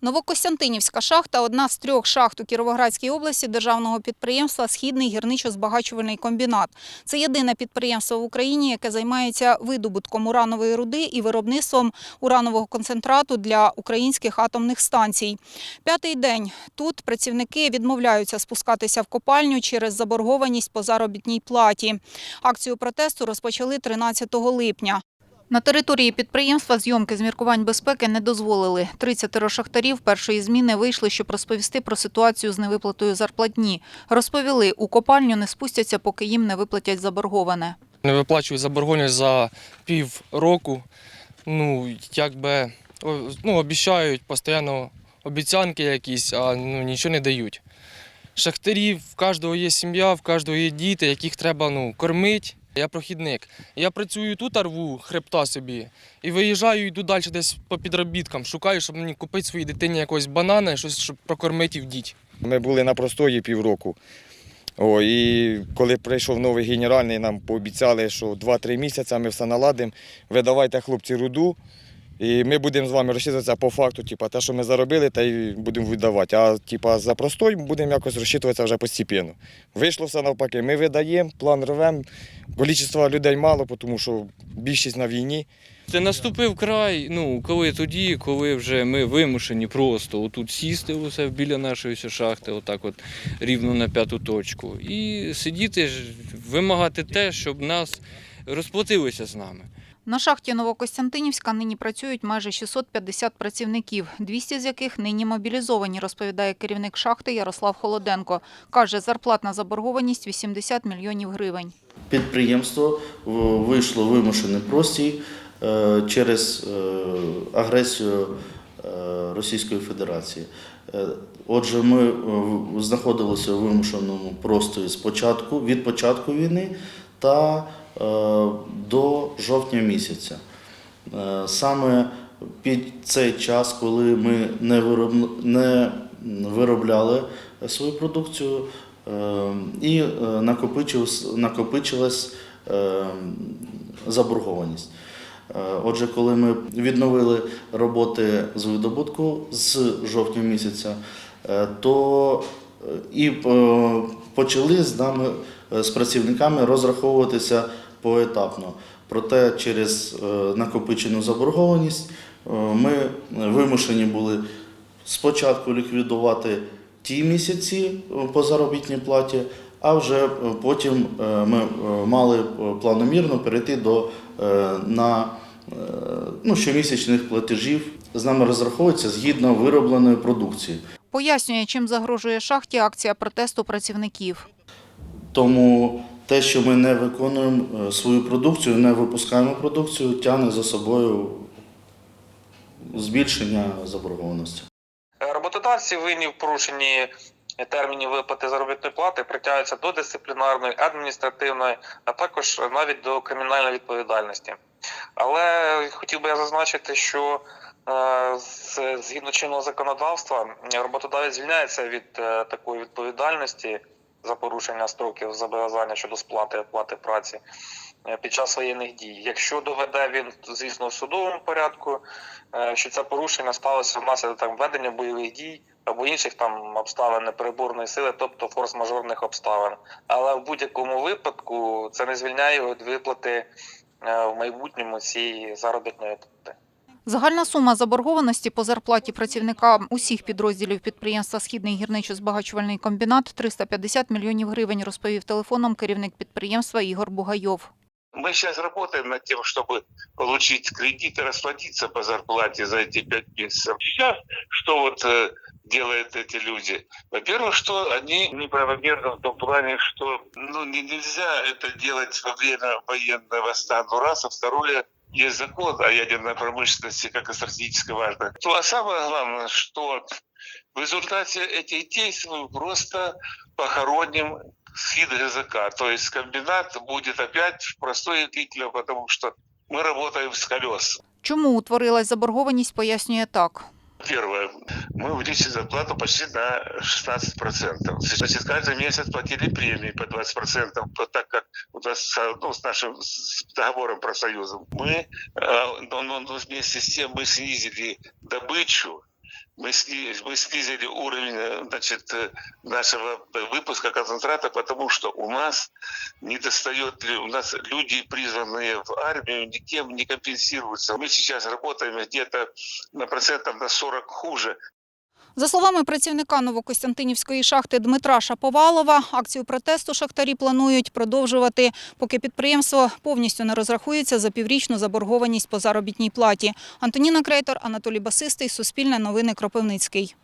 Новокостянтинівська шахта – одна з трьох шахт у Кіровоградській області державного підприємства «Східний гірничо-збагачувальний комбінат». Це єдине підприємство в Україні, яке займається видобутком уранової руди і виробництвом уранового концентрату для українських атомних станцій. П'ятий день тут працівники відмовляються спускатися в копальню через заборгованість по заробітній платі. Акцію протесту розпочали 13 липня. На території підприємства зйомки з міркувань безпеки не дозволили. 30 шахтарів першої зміни вийшли, щоб розповісти про ситуацію з невиплатою зарплатні. Розповіли, у копальню не спустяться, поки їм не виплатять заборговане. Не виплачують заборгованість за пів року. Ну, якби ну, обіцяють постійно обіцянки якісь, а ну, нічого не дають. Шахтарів, в кожного є сім'я, в кожного є діти, яких треба ну, кормити. Я прохідник. Я працюю тут, рву хребта собі, і виїжджаю, йду далі десь по підробіткам, шукаю, щоб мені купити своїй дитині якогось банана, щось, щоб прокормити і вдіти. Ми були на простої півроку. О, і коли прийшов новий генеральний, нам пообіцяли, що 2-3 місяці ми все наладимо. Видавайте хлопці руду, і ми будемо з вами розчитуватися по факту, типу, те, що ми заробили, та й будемо віддавати. А типу, за простой будемо якось розчитуватися вже постійно. Вийшло все навпаки. Ми видаємо, план рвемо. Кількість людей мало, тому що більшість на війні. Це наступив край, ну коли тоді, коли вже ми вимушені просто отут сісти усе біля нашої шахти, отак от рівно на п'яту точку, і сидіти вимагати те, щоб нас розплатилися з нами. На шахті Новокостянтинівська нині працюють майже 650 працівників, 200 з яких нині мобілізовані, розповідає керівник шахти Ярослав Холоденко. Каже, зарплатна заборгованість 80 мільйонів гривень. Підприємство вийшло в вимушений простій е, через е, агресію е, Російської Федерації. Отже, ми знаходилися у вимушеному простої від початку війни та до жовтня місяця. Е, Саме під цей час, коли ми не, виробляли свою продукцію, е, і е, накопичилась, е, заборгованість. Е, Отже, коли ми відновили роботи з видобутку з жовтня місяця, е, то е, і е, почали з нами, е, з працівниками розраховуватися поетапно. Проте через е, накопичену заборгованість е, ми вимушені були спочатку ліквідувати ті місяці е, по заробітній платі, а вже потім ми мали планомірно перейти до на ну, щомісячних платежів. З нами розраховується згідно виробленої продукції. Пояснює, чим загрожує шахті акція протесту працівників. Тому те, що ми не виконуємо е, свою продукцію, не випускаємо продукцію, тягне за собою збільшення заборгованості. Роботодавці винні в порушенні термінів виплати заробітної плати притягуються до дисциплінарної, адміністративної, а також навіть до кримінальної відповідальності. Але хотів би я зазначити, що е, згідно чинного законодавства роботодавець звільняється від е, такої відповідальності за порушення строків зобов'язання щодо сплати оплати праці е, під час воєнних дій. Якщо доведе він, звісно, в судовому порядку, е, що це порушення сталося внаслідок там ведення бойових дій або інших там обставин непереборної сили, тобто форс-мажорних обставин. Але в будь-якому випадку це не звільняє його від виплати е, в майбутньому цієї заробітної плати. Загальна сума заборгованості по зарплаті працівникам усіх підрозділів підприємства «Східний гірничо-збагачувальний комбінат» – 350 мільйонів гривень, розповів телефоном керівник підприємства Ігор Бугайов. Мы сейчас работаем над тем, чтобы получить кредит и расплатиться по зарплате за эти пять месяцев. Сейчас что вот э, делают эти люди? Во-первых, что они неправомерны в том плане, что ну, не- нельзя это делать во время военного стана, раз, а второе, есть закон о ядерной промышленности, как о стратегически важно. То, а самое главное, что в результате этих действий мы просто похороним схід ГЗК. То есть комбинат будет опять в простой кителе, потому что мы работаем с колес. Чому утворилась заборгованість, пояснює так. Первое, мы увеличили зарплату почти на 16%. Значит, каждый месяц платили премии по 20%, вот так как у нас ну, с нашим с договором профсоюзом. Мы э, ну, ну, ну, вместе с тем мы снизили добычу мы, сли- мы снизили уровень э, значит, э, нашего выпуска концентрата, потому что у нас не достает, у нас люди, призванные в армию, никем не компенсируются. Мы сейчас работаем где-то на процентов на 40 хуже, За словами працівника Новокостянтинівської шахти Дмитра Шаповалова, акцію протесту шахтарі планують продовжувати, поки підприємство повністю не розрахується за піврічну заборгованість по заробітній платі. Антоніна Крейтор, Анатолій Басистий, Суспільне новини Кропивницький.